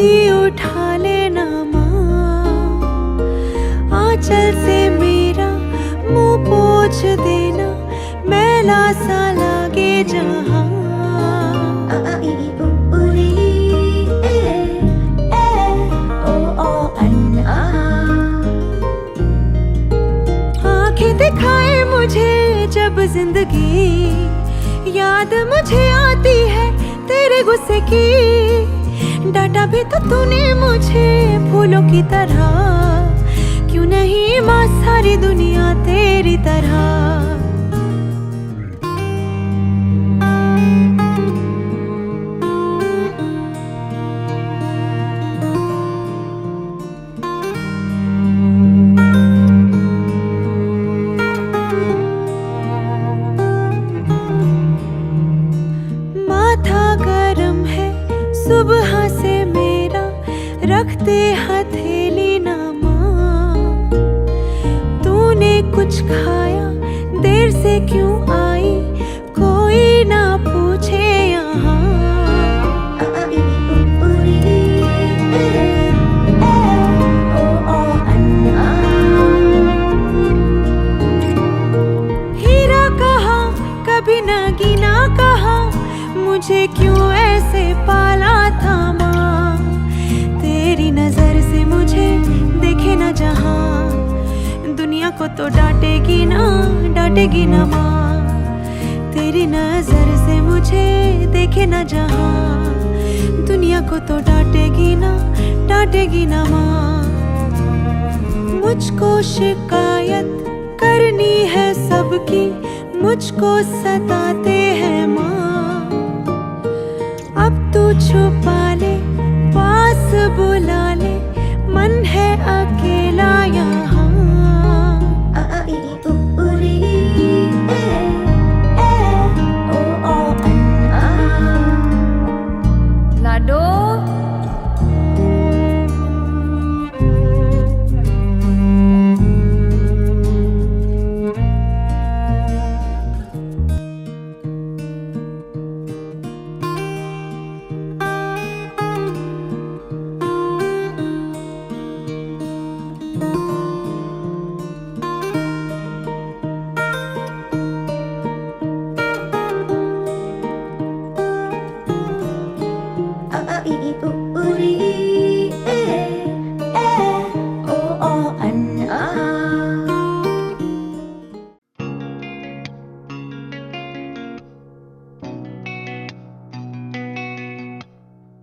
गोदी उठा लेना माँ। आंचल से मेरा मुँह पोछ देना, मैला सा लागे जहाँ। दिखाए मुझे जब ज़िंदगी, याद मुझे आती है तेरे गुस्से की। डांटा भी तो तूने मुझे फूलों की तरह। क्यों नहीं माँ सारी दुनिया तेरी तरह? सुबह रखते हथेली ना माँ। तूने कुछ खाया देर से क्यों तो डांटेगी ना डांटेगी ना माँ। तेरी नज़र से मुझे देखे न जहाँ। दुनिया को तो डांटेगी ना डांटेगी ना माँ। मुझको शिकायत करनी है सबकी, मुझको सताते हैं माँ। अब तू छुपा ले, पास बुला ले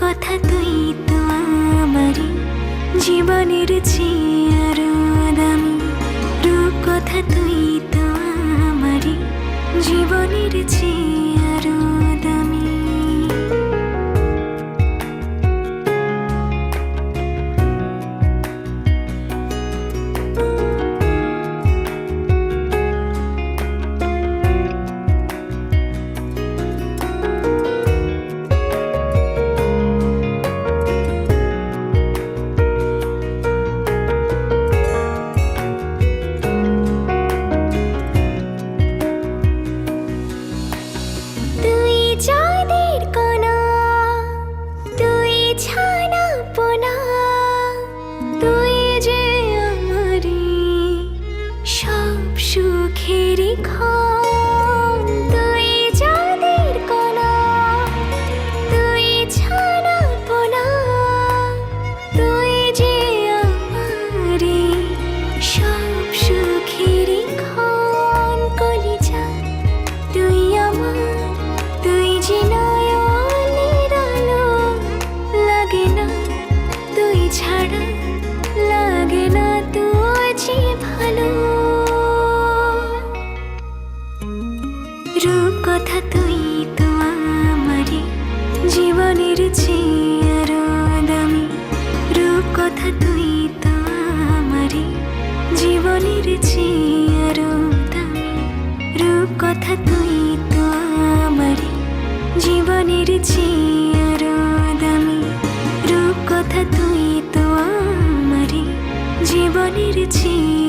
কথা তুই তো আমারই জীবনের চেয়ে দামি। রূপ কথা তুই তো আমারই জীবনের চেয়ে tôi রূপের আরও দামি রূপ কথা তুই তো আমারে জীবনের চেয়ে